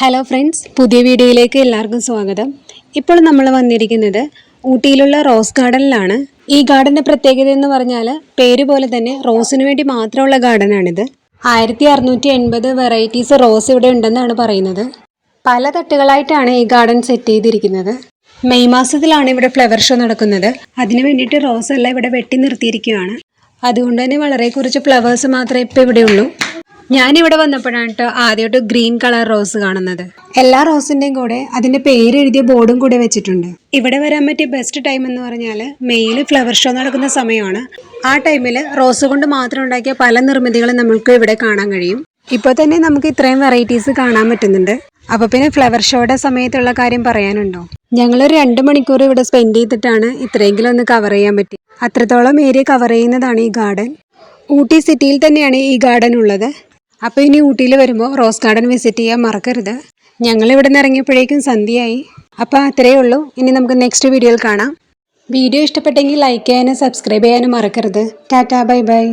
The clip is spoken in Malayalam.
ഹലോ ഫ്രണ്ട്സ് പുതിയ വീഡിയോയിലേക്ക് എല്ലാവർക്കും സ്വാഗതം. ഇപ്പോൾ നമ്മൾ വന്നിരിക്കുന്നത് ഊട്ടിയിലുള്ള റോസ് ഗാർഡനിലാണ്. ഈ ഗാർഡന്റെ പ്രത്യേകത എന്ന് പറഞ്ഞാൽ പേര് പോലെ തന്നെ റോസിന് വേണ്ടി മാത്രമുള്ള ഗാർഡനാണിത്. ആയിരത്തി അറുന്നൂറ്റി എൺപത് വെറൈറ്റീസ് റോസ് ഇവിടെ ഉണ്ടെന്നാണ് പറയുന്നത്. പല തട്ടുകളായിട്ടാണ് ഈ ഗാർഡൻ സെറ്റ് ചെയ്തിരിക്കുന്നത്. മെയ് മാസത്തിലാണ് ഇവിടെ ഫ്ലവർ ഷോ നടക്കുന്നത്. അതിനു വേണ്ടിയിട്ട് റോസ് എല്ലാം ഇവിടെ വെട്ടി നിർത്തിയിരിക്കുകയാണ്. അതുകൊണ്ട് തന്നെ വളരെ കുറച്ച് ഫ്ലവേഴ്സ് മാത്രമേ ഇപ്പോൾ ഇവിടെ ഉള്ളൂ. ഞാനിവിടെ വന്നപ്പോഴാണ് കേട്ടോ ആദ്യമായിട്ട് ഗ്രീൻ കളർ റോസ് കാണുന്നത്. എല്ലാ റോസിന്റെയും കൂടെ അതിന്റെ പേര് എഴുതിയ ബോർഡും കൂടെ വെച്ചിട്ടുണ്ട്. ഇവിടെ വരാൻ പറ്റിയ ബെസ്റ്റ് ടൈം എന്ന് പറഞ്ഞാൽ മെയിൽ ഫ്ലവർ ഷോ നടക്കുന്ന സമയമാണ്. ആ ടൈമിൽ റോസ് കൊണ്ട് മാത്രം ഉണ്ടാക്കിയ പല നിർമ്മിതികളും നമുക്ക് ഇവിടെ കാണാൻ കഴിയും. ഇപ്പോൾ തന്നെ നമുക്ക് ഇത്രയും വെറൈറ്റീസ് കാണാൻ പറ്റുന്നുണ്ട്. അപ്പൊ പിന്നെ ഫ്ലവർ ഷോയുടെ സമയത്തുള്ള കാര്യം പറയാനുണ്ടോ? ഞങ്ങൾ രണ്ട് മണിക്കൂർ ഇവിടെ സ്പെൻഡ് ചെയ്തിട്ടാണ് ഇത്രയെങ്കിലും ഒന്ന് കവർ ചെയ്യാൻ പറ്റി അത്രത്തോളം ഏരിയ കവർ ചെയ്യുന്നതാണ് ഈ ഗാർഡൻ ഊട്ടി സിറ്റിയിൽ തന്നെയാണ് ഈ ഗാർഡൻ ഉള്ളത്. അപ്പോൾ ഇനി ഊട്ടിയിൽ വരുമ്പോൾ റോസ് ഗാർഡൻ വിസിറ്റ് ചെയ്യാൻ മറക്കരുത്. ഞങ്ങൾ ഇവിടെ നിന്ന് ഇറങ്ങിയപ്പോഴേക്കും സന്ധ്യയായി. അപ്പോൾ അത്രയേ ഉള്ളൂ. ഇനി നമുക്ക് നെക്സ്റ്റ് വീഡിയോയിൽ കാണാം. വീഡിയോ ഇഷ്ടപ്പെട്ടെങ്കിൽ ലൈക്ക് ചെയ്യാനും സബ്സ്ക്രൈബ് ചെയ്യാനും മറക്കരുത്. Tata bye bye.